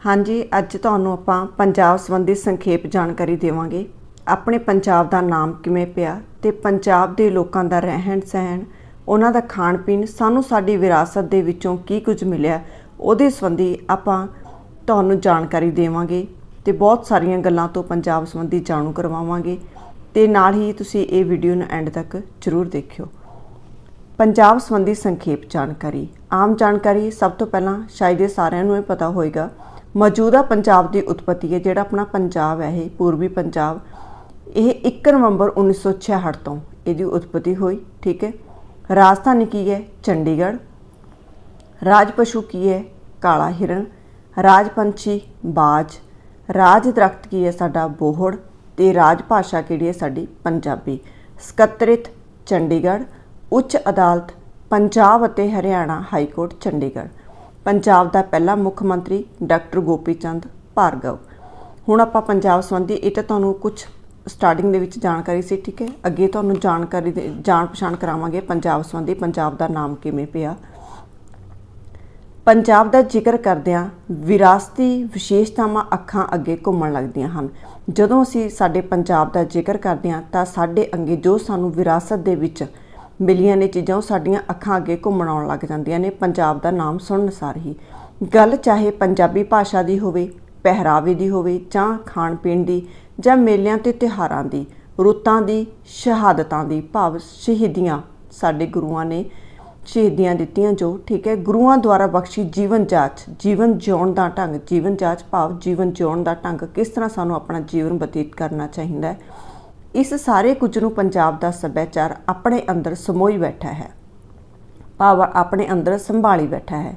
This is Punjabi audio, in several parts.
ਹਾਂਜੀ, ਅੱਜ ਤੁਹਾਨੂੰ ਆਪਾਂ ਪੰਜਾਬ ਸੰਬੰਧੀ ਸੰਖੇਪ ਜਾਣਕਾਰੀ ਦੇਵਾਂਗੇ। ਆਪਣੇ ਪੰਜਾਬ ਦਾ ਨਾਮ ਕਿਵੇਂ ਪਿਆ ਤੇ ਪੰਜਾਬ ਦੇ ਲੋਕਾਂ ਦਾ ਰਹਿਣ ਸਹਿਣ, ਉਹਨਾਂ ਦਾ ਖਾਣ ਪੀਣ ਸਾਨੂੰ ਸਾਡੀ ਵਿਰਾਸਤ ਦੇ ਵਿੱਚੋਂ ਕੀ ਕੁਝ ਮਿਲਿਆ, ਉਹਦੇ ਸੰਬੰਧੀ ਆਪਾਂ ਤੁਹਾਨੂੰ ਜਾਣਕਾਰੀ ਦੇਵਾਂਗੇ ਤੇ ਬਹੁਤ ਸਾਰੀਆਂ ਗੱਲਾਂ ਤੋਂ ਪੰਜਾਬ ਸੰਬੰਧੀ ਜਾਣੂ ਕਰਵਾਵਾਂਗੇ ਤੇ ਨਾਲ ਹੀ ਤੁਸੀਂ ਇਹ ਵੀਡੀਓ ਨੂੰ ਐਂਡ ਤੱਕ ਜ਼ਰੂਰ ਦੇਖਿਓ। ਪੰਜਾਬ ਸੰਬੰਧੀ ਸੰਖੇਪ ਜਾਣਕਾਰੀ। ਆਮ ਜਾਣਕਾਰੀ ਸਭ ਤੋਂ ਪਹਿਲਾਂ ਸ਼ਾਇਦ ਇਹ ਸਾਰਿਆਂ ਨੂੰ ਇਹ ਪਤਾ ਹੋਵੇਗਾ ਮੌਜੂਦਾ ਪੰਜਾਬ ਦੀ ਉਤਪਤੀ ਹੈ, ਜਿਹੜਾ ਆਪਣਾ ਪੰਜਾਬ ਹੈ, ਇਹ ਪੂਰਬੀ ਪੰਜਾਬ। ਇਹ 1 ਨਵੰਬਰ 1966 ਤੋਂ ਇਹਦੀ ਉਤਪਤੀ ਹੋਈ, ਠੀਕ ਹੈ। ਰਾਜਧਾਨੀ ਕੀ ਹੈ? ਚੰਡੀਗੜ੍ਹ। ਰਾਜ ਪਸ਼ੂ ਕੀ ਹੈ? ਕਾਲਾ ਹਿਰਨ। ਰਾਜ ਪੰਛੀ ਬਾਜ। ਰਾਜ ਦਰਖਤ ਕੀ ਹੈ? ਸਾਡਾ ਬੋਹੜ। ਤੇ ਰਾਜ ਭਾਸ਼ਾ ਕਿਹੜੀ ਹੈ? ਸਾਡੀ ਪੰਜਾਬੀ। ਸਕੱਤਰਿਤ ਚੰਡੀਗੜ੍ਹ। ਉੱਚ ਅਦਾਲਤ ਪੰਜਾਬ ਅਤੇ ਹਰਿਆਣਾ ਹਾਈ ਕੋਰਟ ਚੰਡੀਗੜ੍ਹ। ਪੰਜਾਬ ਦਾ ਪਹਿਲਾ ਮੁੱਖ ਮੰਤਰੀ ਡਾਕਟਰ ਗੋਪੀ ਚੰਦ ਭਾਰਗਵ। ਹੁਣ ਆਪਾਂ ਪੰਜਾਬ ਸੰਬੰਧੀ ਇਹ ਤਾਂ ਤੁਹਾਨੂੰ ਕੁਝ ਸਟਾਰਟਿੰਗ ਦੇ ਵਿੱਚ ਜਾਣਕਾਰੀ ਸੀ, ਠੀਕ ਹੈ? ਅੱਗੇ ਤੁਹਾਨੂੰ ਜਾਣਕਾਰੀ ਦੇ ਜਾਣ ਪਛਾਣ ਕਰਾਵਾਂਗੇ ਪੰਜਾਬ ਸੰਬੰਧੀ, ਪੰਜਾਬ ਦਾ ਨਾਮ ਕਿਵੇਂ ਪਿਆ। ਪੰਜਾਬ ਦਾ ਜ਼ਿਕਰ ਕਰਦਿਆਂ ਵਿਰਾਸਤੀ ਵਿਸ਼ੇਸ਼ਤਾਵਾਂ ਅੱਖਾਂ ਅੱਗੇ ਘੁੰਮਣ ਲੱਗਦੀਆਂ ਹਨ। ਜਦੋਂ ਅਸੀਂ ਸਾਡੇ ਪੰਜਾਬ ਦਾ ਜ਼ਿਕਰ ਕਰਦੇ ਹਾਂ, ਤਾਂ ਸਾਡੇ ਅੰਗੇ ਜੋ ਸਾਨੂੰ ਵਿਰਾਸਤ ਦੇ ਵਿੱਚ ਮਿਲੀਆਂ ਨੇ ਚੀਜ਼ਾਂ, ਉਹ ਸਾਡੀਆਂ ਅੱਖਾਂ ਅੱਗੇ ਘੁੰਮਣ ਆਉਣ ਲੱਗ ਜਾਂਦੀਆਂ ਨੇ। ਪੰਜਾਬ ਦਾ ਨਾਮ ਸੁਣਨ ਸਾਰ ਹੀ। ਗੱਲ ਚਾਹੇ ਪੰਜਾਬੀ ਭਾਸ਼ਾ ਦੀ ਹੋਵੇ, ਪਹਿਰਾਵੇ ਦੀ ਹੋਵੇ, ਜਾਂ ਖਾਣ ਪੀਣ ਦੀ, ਜਾਂ ਮੇਲਿਆਂ ਤੇ ਤਿਹਾਰਾਂ ਦੀ, ਰੁੱਤਾਂ ਦੀ, ਸ਼ਹਾਦਤਾਂ ਦੀ, ਭਾਵ ਸ਼ਹੀਦੀਆਂ ਸਾਡੇ ਗੁਰੂਆਂ ਨੇ ਸ਼ਹੀਦੀਆਂ ਦਿੱਤੀਆਂ ਜੋ, ਠੀਕ ਹੈ, ਗੁਰੂਆਂ ਦੁਆਰਾ ਬਖਸ਼ੀ ਜੀਵਨ ਜਾਚ, ਜੀਵਨ ਜਿਉਣ ਦਾ ਢੰਗ, ਜੀਵਨ ਜਾਚ ਭਾਵ ਜੀਵਨ ਜਿਉਣ ਦਾ ਢੰਗ ਕਿਸ ਤਰ੍ਹਾਂ ਸਾਨੂੰ ਆਪਣਾ ਜੀਵਨ ਬਤੀਤ ਕਰਨਾ ਚਾਹੀਦਾ ਹੈ? ਇਸ ਸਾਰੇ ਕੁਝ ਨੂੰ ਪੰਜਾਬ ਦਾ ਸੱਭਿਆਚਾਰ ਆਪਣੇ ਅੰਦਰ ਸਮੋਈ ਬੈਠਾ ਹੈ। ਭਾਵ ਆਪਣੇ ਅੰਦਰ ਸੰਭਾਲੀ ਬੈਠਾ ਹੈ।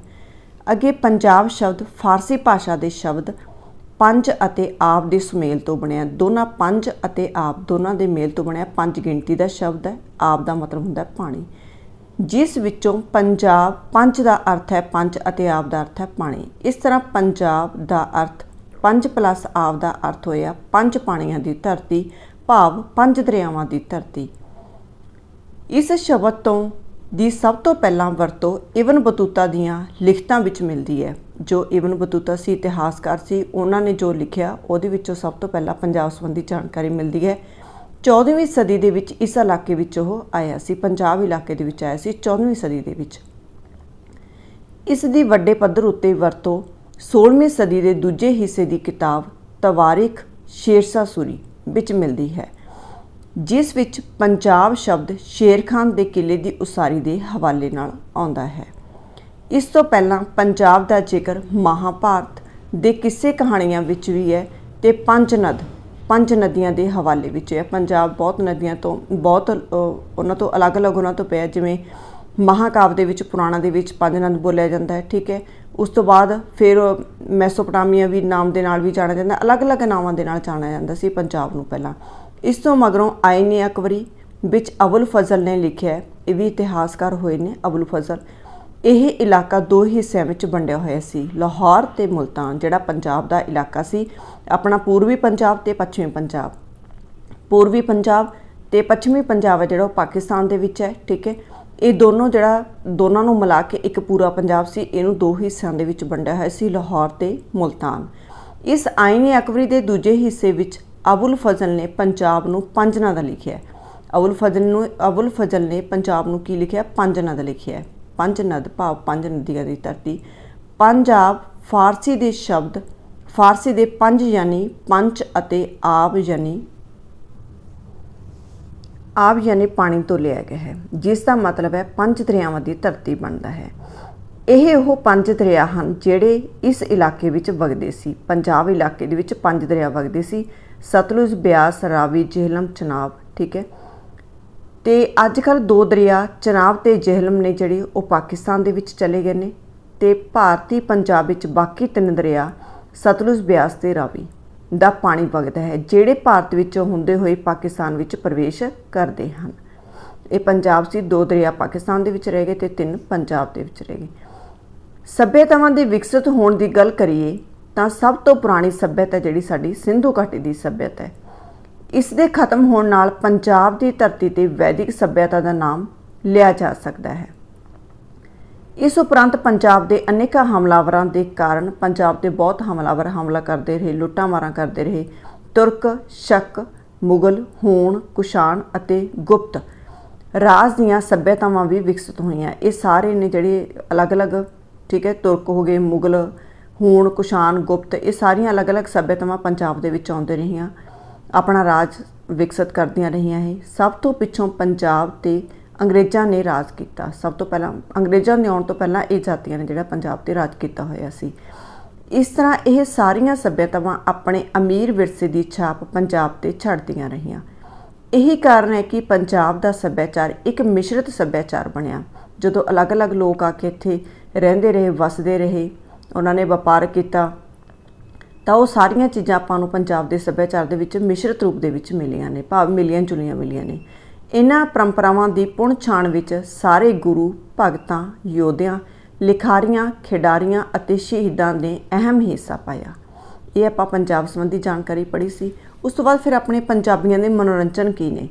ਅੱਗੇ ਪੰਜਾਬ ਸ਼ਬਦ, ਫਾਰਸੀ ਭਾਸ਼ਾ ਦੇ ਸ਼ਬਦ ਪੰਜ ਅਤੇ ਆਪ ਦੇ ਸੁਮੇਲ ਤੋਂ ਬਣਿਆ। ਦੋਨਾਂ ਪੰਜ ਅਤੇ ਆਪ, ਦੋਨਾਂ ਦੇ ਮੇਲ ਤੋਂ ਬਣਿਆ ਪੰਜ ਗਿਣਤੀ ਦਾ ਸ਼ਬਦ ਹੈ। ਆਪ ਦਾ ਮਤਲਬ ਹੁੰਦਾ ਹੈ ਪਾਣੀ। ਜਿਸ ਵਿੱਚੋਂ ਪੰਜਾਬ ਪੰਜ ਦਾ ਅਰਥ ਹੈ ਪੰਜ ਅਤੇ ਆਪ ਦਾ ਅਰਥ ਹੈ ਪਾਣੀ। ਇਸ ਤਰ੍ਹਾਂ ਪੰਜਾਬ ਦਾ ਅਰਥ ਪੰਜ ਪਲੱਸ ਆਪ ਦਾ ਅਰਥ ਹੋਇਆ ਪੰਜ ਪਾਣੀਆਂ ਦੀ ਧਰਤੀ ਭਾਵ ਪੰਜ ਦਰਿਆਵਾਂ ਦੀ ਧਰਤੀ। ਇਸ ਸ਼ਬਦ ਤੋਂ ਦੀ ਸਭ ਤੋਂ ਪਹਿਲਾਂ ਵਰਤੋਂ ਇਬਨ ਬਤੂਤਾ ਦੀਆਂ ਲਿਖਤਾਂ ਵਿੱਚ ਮਿਲਦੀ ਹੈ, ਜੋ ਇਬਨ ਬਤੂਤਾ ਸੀ ਇਤਿਹਾਸਕਾਰ ਸੀ। ਉਹਨਾਂ ਨੇ ਜੋ ਲਿਖਿਆ, ਉਹਦੇ ਵਿੱਚੋਂ ਸਭ ਤੋਂ ਪਹਿਲਾਂ ਪੰਜਾਬ ਸੰਬੰਧੀ ਜਾਣਕਾਰੀ ਮਿਲਦੀ ਹੈ। 14ਵੀਂ ਸਦੀ ਦੇ ਵਿੱਚ ਇਸ ਇਲਾਕੇ ਵਿੱਚ ਉਹ ਆਇਆ ਸੀ, ਪੰਜਾਬ ਇਲਾਕੇ ਦੇ ਵਿੱਚ ਆਇਆ ਸੀ 14ਵੀਂ ਸਦੀ ਦੇ ਵਿੱਚ। ਇਸ ਦੀ ਵੱਡੇ ਪੱਧਰ ਉੱਤੇ ਵਰਤੋਂ 16ਵੀਂ ਸਦੀ ਦੇ ਦੂਜੇ ਹਿੱਸੇ ਦੀ ਕਿਤਾਬ ਤਵਾਰਿਖ ਸ਼ੇਰਸ਼ਾਹ ਸੂਰੀ ਵਿੱਚ ਮਿਲਦੀ ਹੈ, ਜਿਸ ਵਿੱਚ ਪੰਜਾਬ ਸ਼ਬਦ ਸ਼ੇਰ ਖਾਨ ਦੇ ਕਿਲੇ ਦੀ ਉਸਾਰੀ ਦੇ ਹਵਾਲੇ ਨਾਲ ਆਉਂਦਾ ਹੈ। ਇਸ ਤੋਂ ਪਹਿਲਾਂ ਪੰਜਾਬ ਦਾ ਜ਼ਿਕਰ ਮਹਾਭਾਰਤ ਦੇ ਕਿਸੇ ਕਹਾਣੀਆਂ ਵਿੱਚ ਵੀ ਹੈ ਤੇ ਪੰਜ ਨਦ, ਪੰਜ ਨਦੀਆਂ ਦੇ ਹਵਾਲੇ ਵਿੱਚ ਹੈ। ਪੰਜਾਬ ਬਹੁਤ ਨਦੀਆਂ ਤੋਂ, ਬਹੁਤ ਉਹਨਾਂ ਤੋਂ ਅਲੱਗ-ਅਲੱਗ ਉਹਨਾਂ ਤੋਂ ਪਿਆ ਜਿਵੇਂ ਮਹਾਕਾਵ ਦੇ ਵਿੱਚ, ਪੁਰਾਣਾ ਦੇ ਵਿੱਚ ਪੰਜ ਨਦ ਬੋਲਿਆ ਜਾਂਦਾ ਹੈ, ਠੀਕ ਹੈ। ਉਸ ਤੋਂ ਬਾਅਦ ਫਿਰ ਮੈਸੋਪੋਟਾਮੀਆ ਵੀ ਨਾਮ ਦੇ ਨਾਲ ਵੀ ਜਾਣਿਆ ਜਾਂਦਾ, ਅਲੱਗ-ਅਲੱਗ ਨਾਵਾਂ ਦੇ ਨਾਲ ਜਾਣਿਆ ਜਾਂਦਾ ਸੀ ਪੰਜਾਬ ਨੂੰ ਪਹਿਲਾਂ। ਇਸ ਤੋਂ ਮਗਰੋਂ ਆਏ ਨੇ ਅਕਬਰੀ ਵਿੱਚ ਅਬੁਲ ਫਜ਼ਲ ਨੇ ਲਿਖਿਆ ਇਹ ਵੀ ਇਤਿਹਾਸਕਾਰ ਹੋਏ ਨੇ ਅਬੁਲ ਫਜ਼ਲ। ਇਹ ਇਲਾਕਾ ਦੋ ਹਿੱਸਿਆਂ ਵਿੱਚ ਵੰਡਿਆ ਹੋਇਆ ਸੀ, ਲਾਹੌਰ ਤੇ ਮੁਲਤਾਨ, ਜਿਹੜਾ ਪੰਜਾਬ ਦਾ ਇਲਾਕਾ ਸੀ, ਆਪਣਾ ਪੂਰਬੀ ਪੰਜਾਬ ਤੇ ਪੱਛਮੀ ਪੰਜਾਬ। ਪੂਰਬੀ ਪੰਜਾਬ ਤੇ ਪੱਛਮੀ ਪੰਜਾਬ ਹੈ ਜਿਹੜਾ ਉਹ ਪਾਕਿਸਤਾਨ ਦੇ ਵਿੱਚ ਹੈ, ਠੀਕ ਹੈ? ਇਹ ਦੋਨੋਂ ਜਿਹੜਾ ਦੋਨਾਂ ਨੂੰ ਮਿਲਾ ਕੇ ਇੱਕ ਪੂਰਾ ਪੰਜਾਬ ਸੀ, ਇਹਨੂੰ ਦੋ ਹਿੱਸਿਆਂ ਦੇ ਵਿੱਚ ਵੰਡਿਆ ਹੋਇਆ ਸੀ, ਲਾਹੌਰ ਤੇ ਮੁਲਤਾਨ। ਇਸ ਆਇਨ ਅਕਬਰੀ ਦੇ ਦੂਜੇ ਹਿੱਸੇ ਵਿੱਚ ਅਬੁਲ ਫਜ਼ਲ ਨੇ ਪੰਜਾਬ ਨੂੰ ਪੰਜ ਨਾਂ ਦਾ ਲਿਖਿਆ ਅਬੁਲ ਫਜ਼ਲ ਨੂੰ, ਅਬੁਲ ਫਜ਼ਲ ਨੇ ਪੰਜਾਬ ਨੂੰ ਕੀ ਲਿਖਿਆ? ਪੰਜ ਨਾਂ ਦਾ ਲਿਖਿਆ ਪੰਜ ਨਦ ਭਾਵ ਪੰਜ ਨਦੀਆਂ ਦੀ ਧਰਤੀ। ਪੰਜਾਬ ਫਾਰਸੀ ਦੇ ਸ਼ਬਦ, ਫਾਰਸੀ ਦੇ ਪੰਜ ਯਾਨੀ ਪੰਜ ਅਤੇ ਆਬ ਯਾਨੀ ਆਬ ਯਾਨੀ ਪਾਣੀ ਤੋਂ ਲਿਆ ਗਿਆ ਹੈ, ਜਿਸ ਦਾ ਮਤਲਬ ਹੈ ਪੰਜ ਦਰਿਆਵਾਂ ਦੀ ਧਰਤੀ ਬਣਦਾ ਹੈ। ਇਹ ਉਹ ਪੰਜ ਦਰਿਆ ਹਨ ਜਿਹੜੇ ਇਸ ਇਲਾਕੇ ਵਿੱਚ ਵਗਦੇ ਸੀ। ਪੰਜਾਬ ਇਲਾਕੇ ਦੇ ਵਿੱਚ ਪੰਜ ਦਰਿਆ ਵਗਦੇ ਸੀ। ਸਤਲੁਜ, ਬਿਆਸ, ਰਾਵੀ, ਜੇਹਲਮ, ਚਨਾਬ, ਠੀਕ ਹੈ। ਤੇ ਅੱਜ ਕੱਲ ਦੋ ਦਰਿਆ, ਚਨਾਬ ਤੇ ਜੇਹਲਮ ਨੇ ਜਿਹੜੇ, ਉਹ ਪਾਕਿਸਤਾਨ ਦੇ ਵਿੱਚ ਚਲੇ ਗਏ ਨੇ। ਤੇ ਭਾਰਤੀ ਪੰਜਾਬ ਵਿੱਚ ਬਾਕੀ ਤਿੰਨ ਦਰਿਆ, ਸਤਲੁਜ, ਬਿਆਸ ਤੇ ਰਾਵੀ। ਦਾ ਪਾਣੀ ਵਗਦਾ ਹੈ, ਜਿਹੜੇ ਭਾਰਤ ਵਿੱਚੋਂ ਹੁੰਦੇ ਹੋਏ ਪਾਕਿਸਤਾਨ ਵਿੱਚ ਪ੍ਰਵੇਸ਼ ਕਰਦੇ ਹਨ। ਇਹ ਪੰਜਾਬ ਸੀ, ਦੋ ਦਰਿਆ ਪਾਕਿਸਤਾਨ ਦੇ ਵਿੱਚ ਰਹਿ ਗਏ ਤੇ ਤਿੰਨ ਪੰਜਾਬ ਦੇ ਵਿੱਚ ਰਹਿ ਗਏ। ਸੱਭਿਅਤਾਵਾਂ ਦੇ ਵਿਕਸਿਤ ਹੋਣ ਦੀ ਗੱਲ ਕਰੀਏ ਤਾਂ ਸਭ ਤੋਂ ਪੁਰਾਣੀ ਸੱਭਿਅਤਾ ਜਿਹੜੀ ਸਾਡੀ ਸਿੰਧੂ ਘਾਟੀ ਦੀ ਸੱਭਿਅਤਾ ਹੈ। ਇਸ ਦੇ ਖਤਮ ਹੋਣ ਨਾਲ ਪੰਜਾਬ ਦੀ ਧਰਤੀ ਤੇ ਵੈਦਿਕ ਸੱਭਿਅਤਾ ਦਾ ਨਾਮ ਲਿਆ ਜਾ ਸਕਦਾ ਹੈ। ਇਸ ਉਪਰੰਤ ਪੰਜਾਬ ਦੇ ਅਨੇਕਾਂ ਹਮਲਾਵਰਾਂ ਦੇ ਕਾਰਨ ਪੰਜਾਬ ਦੇ ਬਹੁਤ ਹਮਲਾਵਰ ਹਮਲਾ ਕਰਦੇ ਰਹੇ ਲੁੱਟਾਂ ਮਾਰਾਂ ਕਰਦੇ ਰਹੇ। ਤੁਰਕ, ਸ਼ੱਕ, ਮੁਗਲ, ਹੂਣ, ਕੁਸ਼ਾਣ ਅਤੇ ਗੁਪਤ ਰਾਜ ਦੀਆਂ ਸੱਭਿਅਤਾਵਾਂ ਵੀ ਵਿਕਸਿਤ ਹੋਈਆਂ। ਇਹ ਸਾਰੇ ਨੇ ਜਿਹੜੇ ਅਲੱਗ-ਅਲੱਗ, ਠੀਕ ਹੈ, ਤੁਰਕ ਹੋ ਗਏ, ਮੁਗਲ, ਹੂਣ, ਕੁਸ਼ਾਣ, ਗੁਪਤ, ਇਹ ਸਾਰੀਆਂ ਅਲੱਗ-ਅਲੱਗ ਸੱਭਿਅਤਾਵਾਂ ਪੰਜਾਬ ਦੇ ਵਿੱਚ ਆਉਂਦੇ ਰਹੀਆਂ। ਆਪਣਾ ਰਾਜ ਵਿਕਸਿਤ ਕਰਦੀਆਂ ਰਹੀਆਂ ਇਹ। ਸਭ ਤੋਂ ਪਿੱਛੋਂ ਪੰਜਾਬ ਤੇ ਅੰਗਰੇਜ਼ਾਂ ਨੇ ਰਾਜ ਕੀਤਾ। ਸਭ ਤੋਂ ਪਹਿਲਾਂ ਅੰਗਰੇਜ਼ਾਂ ਦੇ ਆਉਣ ਤੋਂ ਪਹਿਲਾਂ ਇਹ ਜਾਤੀਆਂ ਨੇ ਜਿਹੜਾ ਪੰਜਾਬ ਤੇ ਰਾਜ ਕੀਤਾ ਹੋਇਆ ਸੀ। ਇਸ ਤਰ੍ਹਾਂ ਇਹ ਸਾਰੀਆਂ ਸੱਭਿਅਤਾਵਾਂ ਆਪਣੇ ਅਮੀਰ ਵਿਰਸੇ ਦੀ ਛਾਪ ਪੰਜਾਬ ਤੇ ਛੱਡਦੀਆਂ ਰਹੀਆਂ। ਇਹੀ ਕਾਰਨ ਹੈ ਕਿ ਪੰਜਾਬ ਦਾ ਸੱਭਿਆਚਾਰ ਇੱਕ ਮਿਸ਼ਰਤ ਸੱਭਿਆਚਾਰ ਬਣਿਆ। ਜਦੋਂ ਅਲੱਗ-ਅਲੱਗ ਲੋਕ ਆ ਕੇ ਇੱਥੇ ਰਹਿੰਦੇ ਰਹੇ, ਵਸਦੇ ਰਹੇ, ਉਹਨਾਂ ਨੇ ਵਪਾਰ ਕੀਤਾ, ਤਾਂ ਉਹ ਸਾਰੀਆਂ ਚੀਜ਼ਾਂ ਆਪਾਂ ਨੂੰ ਪੰਜਾਬ ਦੇ ਸੱਭਿਆਚਾਰ ਦੇ ਵਿੱਚ ਮਿਸ਼ਰਤ ਰੂਪ ਦੇ ਵਿੱਚ ਮਿਲੀਆਂ ਨੇ, ਭਾਵ ਮਿਲੀਆਂ ਜੁਲੀਆਂ ਮਿਲੀਆਂ ਨੇ। ਇਹਨਾਂ ਪਰੰਪਰਾਵਾਂ ਦੀ ਪੁਣ ਛਾਣ ਵਿੱਚ ਸਾਰੇ ਗੁਰੂ, ਭਗਤਾਂ, ਯੋਧਿਆਂ, ਲਿਖਾਰੀਆਂ, ਖਿਡਾਰੀਆਂ ਅਤੇ ਸ਼ਹੀਦਾਂ ਨੇ ਅਹਿਮ ਹਿੱਸਾ ਪਾਇਆ। ਇਹ ਆਪਾਂ ਪੰਜਾਬ ਸੰਬੰਧੀ ਜਾਣਕਾਰੀ ਪੜ੍ਹੀ ਸੀ। ਉਸ ਤੋਂ ਬਾਅਦ ਫਿਰ ਆਪਣੇ ਪੰਜਾਬੀਆਂ ਦੇ ਮਨੋਰੰਜਨ ਕੀ ਨੇ?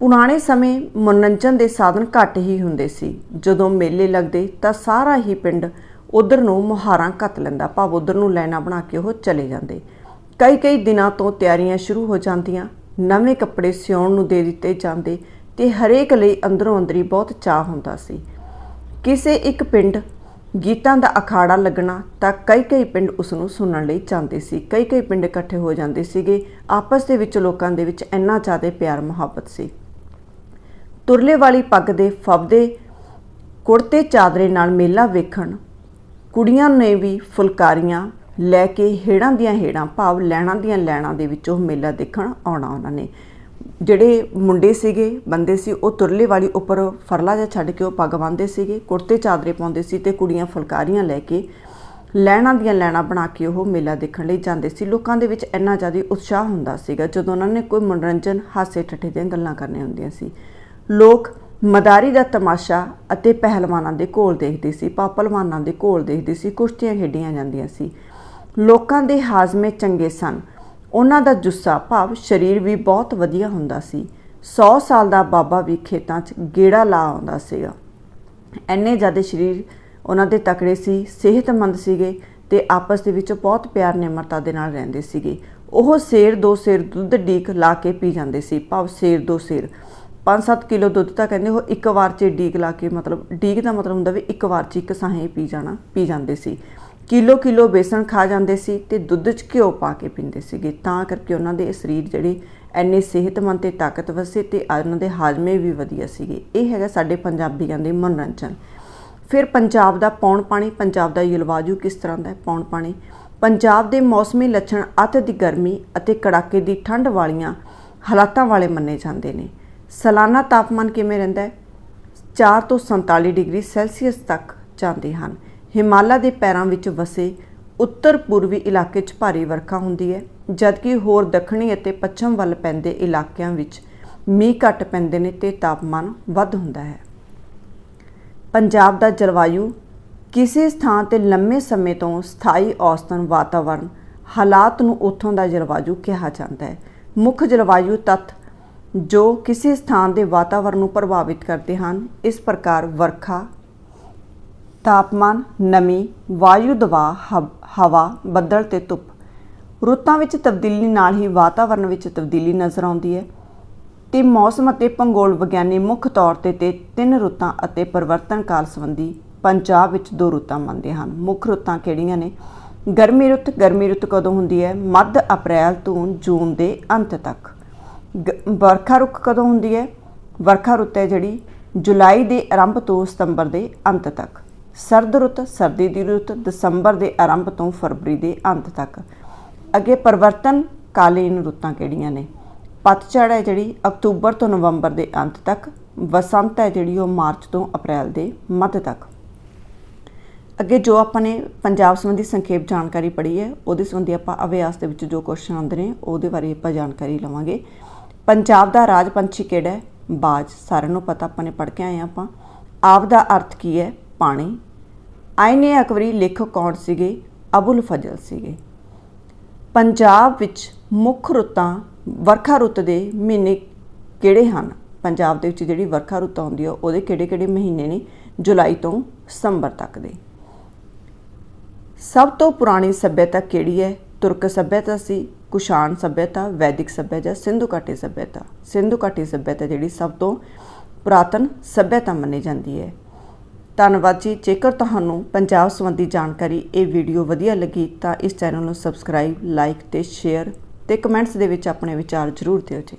ਪੁਰਾਣੇ ਸਮੇਂ ਮਨੋਰੰਜਨ ਦੇ ਸਾਧਨ ਘੱਟ ਹੀ ਹੁੰਦੇ ਸੀ। ਜਦੋਂ ਮੇਲੇ ਲੱਗਦੇ ਤਾਂ ਸਾਰਾ ਹੀ ਪਿੰਡ ਉਧਰ ਨੂੰ ਮੁਹਾਰਾਂ ਘੱਤ ਲੈਂਦਾ, ਭਾਵ ਉਧਰ ਨੂੰ ਲੈਣਾ ਬਣਾ ਕੇ ਉਹ ਚਲੇ ਜਾਂਦੇ। ਕਈ ਕਈ ਦਿਨਾਂ ਤੋਂ ਤਿਆਰੀਆਂ ਸ਼ੁਰੂ ਹੋ ਜਾਂਦੀਆਂ। ਨਵੇਂ ਕੱਪੜੇ ਸਿਉਣ ਨੂੰ ਦੇ ਦਿੱਤੇ ਜਾਂਦੇ ਤੇ ਹਰੇਕ ਲਈ ਅੰਦਰੋਂ ਅੰਦਰੀ ਬਹੁਤ ਚਾਹ ਹੁੰਦਾ ਸੀ। ਕਿਸੇ ਇੱਕ ਪਿੰਡ ਗੀਤਾਂ ਦਾ ਅਖਾੜਾ ਲੱਗਣਾ ਤਾਂ ਕਈ ਕਈ ਪਿੰਡ ਉਸ ਨੂੰ ਸੁਣਨ ਲਈ ਚਾਹੁੰਦੇ ਸੀ। ਕਈ ਕਈ ਪਿੰਡ ਇਕੱਠੇ ਹੋ ਜਾਂਦੇ ਸੀਗੇ। ਆਪਸ ਦੇ ਵਿੱਚ ਲੋਕਾਂ ਦੇ ਵਿੱਚ ਇੰਨਾ ਜ਼ਿਆਦਾ ਪਿਆਰ ਮੁਹੱਬਤ ਸੀ। ਤੁਰਲੇ ਵਾਲੀ ਪੱਗ ਦੇ ਫਬਦੇ ਕੁੜਤੇ ਚਾਦਰੇ ਨਾਲ ਮੇਲਾ ਵੇਖਣ ਕੁੜੀਆਂ ਨੇ ਵੀ ਫੁਲਕਾਰੀਆਂ ਲੈ ਕੇ ਹੇੜਾਂ ਦੀਆਂ ਹੇੜਾਂ, ਭਾਵ ਲੈਣਾ ਦੀਆਂ ਲੈਣਾ ਦੇ ਵਿੱਚ ਉਹ ਮੇਲਾ ਦੇਖਣ ਆਉਣਾ ਉਹਨਾਂ ਨੇ। ਜਿਹੜੇ ਮੁੰਡੇ ਸੀਗੇ, ਬੰਦੇ ਸੀ, ਉਹ ਤੁਰਲੇ ਵਾਲੀ ਉੱਪਰ ਫਰਲਾ ਜਿਹਾ ਛੱਡ ਕੇ ਉਹ ਪੱਗ ਬੰਨ੍ਹਦੇ ਸੀਗੇ, ਕੁੜਤੇ ਚਾਦਰੇ ਪਾਉਂਦੇ ਸੀ ਤੇ ਕੁੜੀਆਂ ਫੁਲਕਾਰੀਆਂ ਲੈ ਕੇ ਲੈਣਾ ਦੀਆਂ ਲੈਣਾ ਬਣਾ ਕੇ ਉਹ ਮੇਲਾ ਦੇਖਣ ਲਈ ਜਾਂਦੇ ਸੀ। ਲੋਕਾਂ ਦੇ ਵਿੱਚ ਇੰਨਾ ਜ਼ਿਆਦਾ ਉਤਸ਼ਾਹ ਹੁੰਦਾ ਸੀਗਾ ਜਦੋਂ ਉਹਨਾਂ ਨੇ ਕੋਈ ਮਨੋਰੰਜਨ ਹਾਸੇ ਠੱਠੇ ਦੀਆਂ ਗੱਲਾਂ ਕਰਨੀਆਂ ਹੁੰਦੀਆਂ ਸੀ। ਲੋਕ ਮਦਾਰੀ ਦਾ ਤਮਾਸ਼ਾ ਅਤੇ ਪਹਿਲਵਾਨਾਂ ਦੇ ਘੋਲ ਦੇਖਦੇ ਸੀ, ਪਾਪਲਵਾਨਾਂ ਦੇ ਘੋਲ ਦੇਖਦੇ ਸੀ, ਕੁਸ਼ਤੀਆਂ ਖੇਡੀਆਂ ਜਾਂਦੀਆਂ ਸੀ। ਲੋਕਾਂ ਦੇ ਹਾਜ਼ਮੇ ਚੰਗੇ ਸਨ। ਉਹਨਾਂ ਦਾ ਜੁੱਸਾ ਭਾਵ ਸਰੀਰ ਵੀ ਬਹੁਤ ਵਧੀਆ ਹੁੰਦਾ ਸੀ। 100 ਸਾਲ ਦਾ ਬਾਬਾ ਵੀ ਖੇਤਾਂ 'ਚ ਗੇੜਾ ਲਾ ਆਉਂਦਾ ਸੀਗਾ। ਐਨੇ ਜ਼ਿਆਦਾ ਸਰੀਰ ਉਹਨਾਂ ਦੇ ਤਕੜੇ ਸੀ, ਸਿਹਤਮੰਦ ਸੀਗੇ ਤੇ ਆਪਸ ਦੇ ਵਿੱਚ ਬਹੁਤ ਪਿਆਰ ਨਿਮਰਤਾ ਦੇ ਨਾਲ ਰਹਿੰਦੇ ਸੀਗੇ। ਉਹ ਸੇਰ ਦੋ ਸੇਰ ਦੁੱਧ ਡੀਕ ਲਾ ਕੇ ਪੀ ਜਾਂਦੇ ਸੀ। ਭਾਵ ਸੇਰ ਦੋ ਸੇਰ। 5-7 ਕਿਲੋ ਦੁੱਧ ਤਾਂ ਕਹਿੰਦੇ ਉਹ ਇੱਕ ਵਾਰ 'ਚ ਡੀਕ ਲਾ ਕੇ ਮਤਲਬ ਡੀਕ ਦਾ ਮਤਲਬ ਹੁੰਦਾ ਵੀ ਇੱਕ ਵਾਰ 'ਚ ਇੱਕ ਸਾਹੇ ਪੀ ਜਾਣਾ, ਪੀ ਜਾਂਦੇ ਸੀ। ਕਿਲੋ ਕਿਲੋ ਬੇਸਣ ਖਾ ਜਾਂਦੇ ਸੀ ਤੇ ਦੁੱਧ 'ਚ ਘਿਓ ਪਾ ਕੇ ਪੀਂਦੇ ਸੀਗੇ। ਤਾਂ ਕਰਕੇ ਉਹਨਾਂ ਦੇ ਸਰੀਰ ਜਿਹੜੇ ਐਨੇ ਸਿਹਤਮੰਦ ਤੇ ਤਾਕਤਵਰ ਸੀ ਤੇ ਉਹਨਾਂ ਦੇ ਹਾਜ਼ਮੇ ਵੀ ਵਧੀਆ ਸੀਗੇ। ਇਹ ਹੈਗਾ ਸਾਡੇ ਪੰਜਾਬੀਆਂ ਦੇ ਮਨੋਰੰਜਨ। ਫਿਰ ਪੰਜਾਬ ਦਾ ਪੌਣ ਪਾਣੀ, ਪੰਜਾਬ ਦਾ ਜਲਵਾਯੂ ਕਿਸ ਤਰ੍ਹਾਂ ਦਾ ਹੈ? ਪੌਣ ਪਾਣੀ। ਪੰਜਾਬ ਦੇ ਮੌਸਮੀ ਲੱਛਣ ਅਤ ਦੀ ਗਰਮੀ ਅਤੇ ਕੜਾਕੇ ਦੀ ਠੰਡ ਵਾਲੀਆਂ ਹਾਲਾਤਾਂ ਵਾਲੇ ਮੰਨੇ ਜਾਂਦੇ ਨੇ। ਸਾਲਾਨਾ ਤਾਪਮਾਨ ਕਿਵੇਂ ਰਹਿੰਦਾ ਹੈ? 4 ਤੋਂ 47 ਡਿਗਰੀ ਸੈਲਸੀਅਸ ਤੱਕ ਜਾਂਦੇ ਹਨ। ਹਿਮਾਲਾ ਦੇ ਪੈਰਾਂ ਵਿੱਚ ਵਸੇ ਉੱਤਰ ਪੂਰਬੀ ਇਲਾਕੇ 'ਚ ਭਾਰੀ ਵਰਖਾ ਹੁੰਦੀ ਹੈ, ਜਦਕਿ ਹੋਰ ਦੱਖਣੀ ਅਤੇ ਪੱਛਮ ਵੱਲ ਪੈਂਦੇ ਇਲਾਕਿਆਂ ਵਿੱਚ ਮੀਂਹ ਘੱਟ ਪੈਂਦੇ ਨੇ ਤੇ ਤਾਪਮਾਨ ਵੱਧ ਹੁੰਦਾ ਹੈ। ਪੰਜਾਬ ਦਾ ਜਲਵਾਯੂ ਕਿਸੇ ਸਥਾਨ ਤੇ ਲੰਮੇ ਸਮੇਂ ਤੋਂ ਸਥਾਈ ਔਸਤਨ ਵਾਤਾਵਰਣ ਹਾਲਾਤ ਨੂੰ ਉੱਥੋਂ ਦਾ ਜਲਵਾਯੂ ਕਿਹਾ ਜਾਂਦਾ ਹੈ। ਮੁੱਖ ਜਲਵਾਯੂ ਤੱਤ ਜੋ ਕਿਸੇ ਸਥਾਨ ਦੇ ਵਾਤਾਵਰਣ ਨੂੰ ਪ੍ਰਭਾਵਿਤ ਕਰਦੇ ਹਨ, ਇਸ ਪ੍ਰਕਾਰ ਵਰਖਾ ਤਾਪਮਾਨ ਨਮੀ, ਵਾਯੂ ਦਬਾਅ, ਹਵ- ਹਵਾ, ਬੱਦਲ ਤੇ ਧੁੱਪ। ਰੁੱਤਾਂ ਵਿੱਚ ਤਬਦੀਲੀ ਨਾਲ ਹੀ ਵਾਤਾਵਰਣ ਵਿੱਚ ਤਬਦੀਲੀ ਨਜ਼ਰ ਆਉਂਦੀ ਹੈ। ਤੇ ਮੌਸਮ ਅਤੇ ਭੂਗੋਲ ਵਿਗਿਆਨੀ ਮੁੱਖ ਤੌਰ ਤੇ ਤੇ ਤਿੰਨ ਰੁੱਤਾਂ ਅਤੇ ਪਰਿਵਰਤਨ ਕਾਲ ਸੰਬੰਧੀ ਪੰਜਾਬ ਵਿੱਚ ਦੋ ਰੁੱਤਾਂ ਮੰਨਦੇ ਹਨ। ਮੁੱਖ ਰੁੱਤਾਂ ਕਿਹੜੀਆਂ ਨੇ? ਗਰਮੀ ਰੁੱਤ ਗਰਮੀ ਰੁੱਤ ਕਦੋਂ ਹੁੰਦੀ ਹੈ? ਮੱਧ ਅਪ੍ਰੈਲ ਤੋਂ ਜੂਨ ਦੇ ਅੰਤ ਤੱਕ। ਗ- ਵਰਖਾ ਰੁੱਤ ਕਦੋਂ ਹੁੰਦੀ ਹੈ? ਵਰਖਾ ਰੁੱਤ ਹੈ ਜਿਹੜੀ ਜੁਲਾਈ ਦੇ ਆਰੰਭ ਤੋਂ ਸਤੰਬਰ ਦੇ ਅੰਤ ਤੱਕ। ਸਰਦ ਰੁੱਤ, ਸਰਦੀ ਦੀ ਰੁੱਤ, ਦਸੰਬਰ ਦੇ ਆਰੰਭ ਤੋਂ ਫਰਵਰੀ ਦੇ ਅੰਤ ਤੱਕ। ਅੱਗੇ ਪਰਿਵਰਤਨ ਕਾਲੀਨ ਰੁੱਤਾਂ ਕਿਹੜੀਆਂ ਨੇ? ਪਤਝੜ ਹੈ ਜਿਹੜੀ ਅਕਤੂਬਰ ਤੋਂ ਨਵੰਬਰ ਦੇ ਅੰਤ ਤੱਕ, ਵਸੰਤ ਹੈ ਜਿਹੜੀ ਉਹ ਮਾਰਚ ਤੋਂ ਅਪ੍ਰੈਲ ਦੇ ਮੱਧ ਤੱਕ। ਅੱਗੇ ਜੋ ਆਪਾਂ ਨੇ ਪੰਜਾਬ ਸੰਬੰਧੀ ਸੰਖੇਪ ਜਾਣਕਾਰੀ ਪੜ੍ਹੀ ਹੈ, ਉਹਦੇ ਸੰਬੰਧੀ ਆਪਾਂ ਅਭਿਆਸ ਦੇ ਵਿੱਚ ਜੋ ਕੁਐਸਚਨ ਆਉਂਦੇ ਨੇ, ਉਹਦੇ ਬਾਰੇ ਆਪਾਂ ਜਾਣਕਾਰੀ ਲਵਾਂਗੇ। ਪੰਜਾਬ ਦਾ ਰਾਜ ਪੰਛੀ ਕਿਹੜਾ ਹੈ? ਬਾਜ। ਸਾਰਿਆਂ ਨੂੰ ਪਤਾ, ਆਪਾਂ ਨੇ ਪੜ੍ਹ ਕੇ ਆਏ ਹਾਂ ਆਪਾਂ। ਆਪ ਦਾ ਅਰਥ ਕੀ ਹੈ? ਪਾਣੀ। ਆਇਨੇ ਅਕਬਰੀ ਲੇਖਕ ਕੌਣ ਸੀਗੇ? ਅਬੁਲ ਫਜ਼ਲ ਸੀਗੇ। ਪੰਜਾਬ ਵਿੱਚ ਮੁੱਖ ਰੁੱਤਾਂ ਵਰਖਾ ਰੁੱਤ ਦੇ ਮਹੀਨੇ ਕਿਹੜੇ ਹਨ? ਪੰਜਾਬ ਦੇ ਵਿੱਚ ਜਿਹੜੀ ਵਰਖਾ ਰੁੱਤ ਆਉਂਦੀ ਹੈ ਉਹਦੇ ਕਿਹੜੇ-ਕਿਹੜੇ ਮਹੀਨੇ ਨੇ? ਜੁਲਾਈ ਤੋਂ ਸਤੰਬਰ ਤੱਕ ਦੇ। ਸਭ ਤੋਂ ਪੁਰਾਣੀ ਸੱਭਿਅਤਾ ਕਿਹੜੀ ਹੈ? ਤੁਰਕ ਸੱਭਿਅਤਾ ਸੀ, ਕੁਸ਼ਾਨ ਸੱਭਿਅਤਾ, ਵੈਦਿਕ ਸੱਭਿਅਤਾ, ਸਿੰਧੂ ਘਾਟੀ ਸੱਭਿਅਤਾ। ਸਿੰਧੂ ਘਾਟੀ ਸੱਭਿਅਤਾ ਜਿਹੜੀ ਸਭ ਤੋਂ ਪੁਰਾਤਨ ਸੱਭਿਅਤਾ ਮੰਨੀ ਜਾਂਦੀ ਹੈ। ਧੰਨਵਾਦ ਜੀ। ਜੇਕਰ ਤੁਹਾਨੂੰ ਪੰਜਾਬ ਸੰਬੰਧੀ ਜਾਣਕਾਰੀ ਇਹ ਵੀਡੀਓ ਵਧੀਆ ਲੱਗੀ ਤਾਂ ਇਸ ਚੈਨਲ ਨੂੰ ਸਬਸਕ੍ਰਾਈਬ, ਲਾਈਕ ਤੇ ਸ਼ੇਅਰ ਤੇ ਕਮੈਂਟਸ ਦੇ ਵਿੱਚ ਆਪਣੇ ਵਿਚਾਰ ਜ਼ਰੂਰ ਦਿਓ ਜੀ।